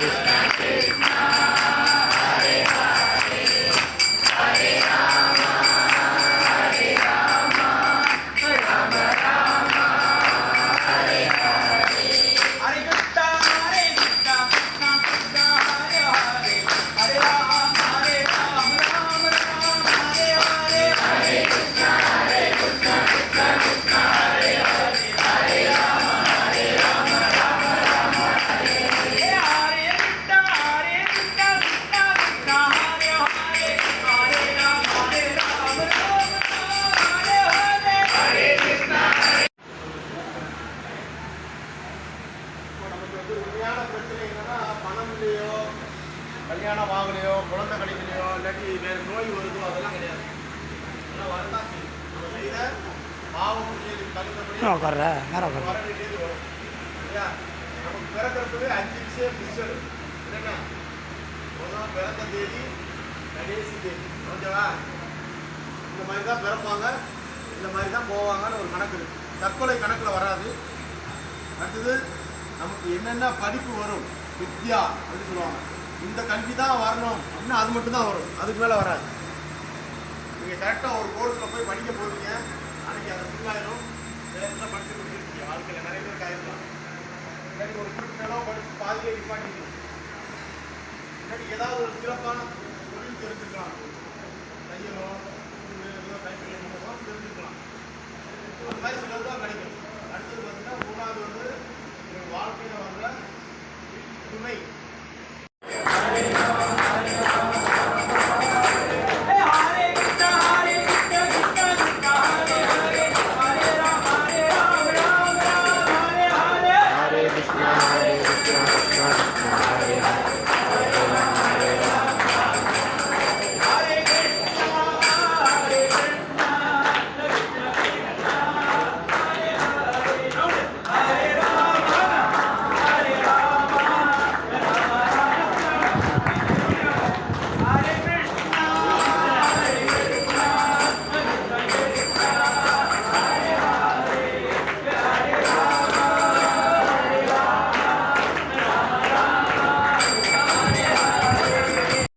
Deus. வந்து உண்மையான பிரச்சனை என்னன்னா பணம் இல்லையோ கல்யாணம் ஆகலையோ குழந்தை கிடைக்கலையோ இல்லாட்டி வேறு நோய் வருதோ அதெல்லாம் கிடையாது. அதெல்லாம் வரதான் செய்யும். நம்ம செய்த பாவம் தகுந்தபடி உட்கார வர வேண்டியது வரும். இல்லையா நமக்கு பிறக்கிறப்பவே அஞ்சு விஷயம் பிடிச்சது என்னென்ன முதல் பிறந்த தேதி கடைசி தேதி. ஓகேவா இந்த மாதிரி தான் பிறப்பாங்க. இந்த மாதிரி தான் போவாங்கன்னு ஒரு கணக்கு இருக்கு. தற்கொலை கணக்கில் வராது. அடுத்தது நமக்கு என்னென்ன படிப்பு வரும்? வித்யா அப்படின்னு சொல்லுவாங்க. இந்த கல்வி தான் வரணும் அப்படின்னா அது மட்டும் தான் வரும். அதுக்கு மேலே வராது. நீங்கள் கரெக்டாக ஒரு கோர்ஸில் போய் படிக்க போடுவீங்க அன்னைக்கு அதை ஃபுல்லாயிரும் நேரத்தில் படித்து கொடுத்துருக்கீங்க வாழ்க்கையில் நிறைய பேருக்கு ஆயிருக்கலாம். இல்லாட்டி ஒரு குறிப்பிட்ட படித்து படிச்சு பாதியே நிப்பாட்டிக்கலாம் இல்லாட்டி ஏதாவது ஒரு சிறப்பான தொழில் தெரிஞ்சுக்கலாம். துணை